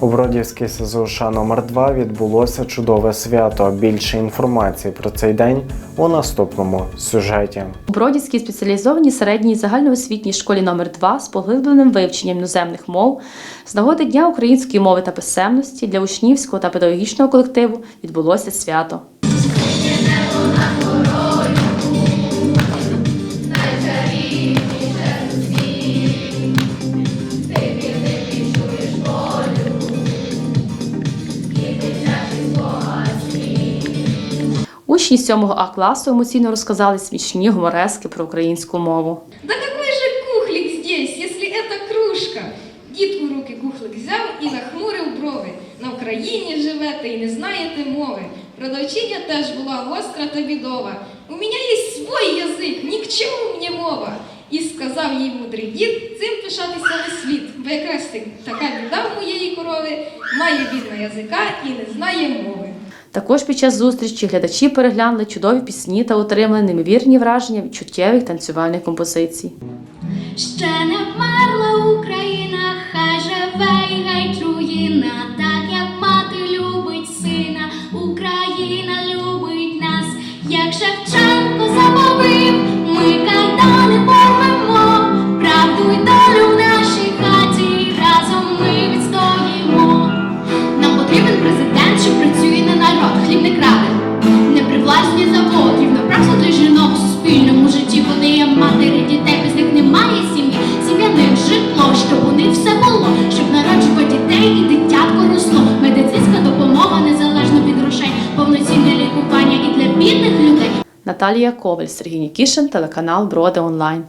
У Бродівській СЗУШ номер 2 відбулося чудове свято. Більше інформації про цей день у наступному сюжеті. У Бродівській спеціалізованій середній загальноосвітній школі номер 2 з поглибленим вивченням іноземних мов з нагоди Дня української мови та писемності для учнівського та педагогічного колективу відбулося свято. Учні 7 А класу емоційно розказали смішні гуморески про українську мову. Да какой же кухлик здесь, если это кружка? Дід у руки кухлик взяв і нахмурив брови. На Україні живете і не знаєте мови. Продавчиня теж була гостра та бідова. У мене є свій язик, ні к чому мені мова. І сказав їй мудрий дід, цим пишатися не слід, бо якраз така біда в моєї корови, має бідна язика і не знає мови. Також під час зустрічі глядачі переглянули чудові пісні та отримали неймовірні враження від чуттєвих танцювальних композицій. Ще не вмерла Україна, хай живе і хай чує так як мати любить сина, Україна любить нас, як Шевченко житло, щоб у них все було, щоб народжувати дітей і дитятко росло. Медицинська допомога незалежно від грошей, повноцінне лікування і для бідних людей. Наталія Коваль, Сергій Нікішин, телеканал Броди Онлайн.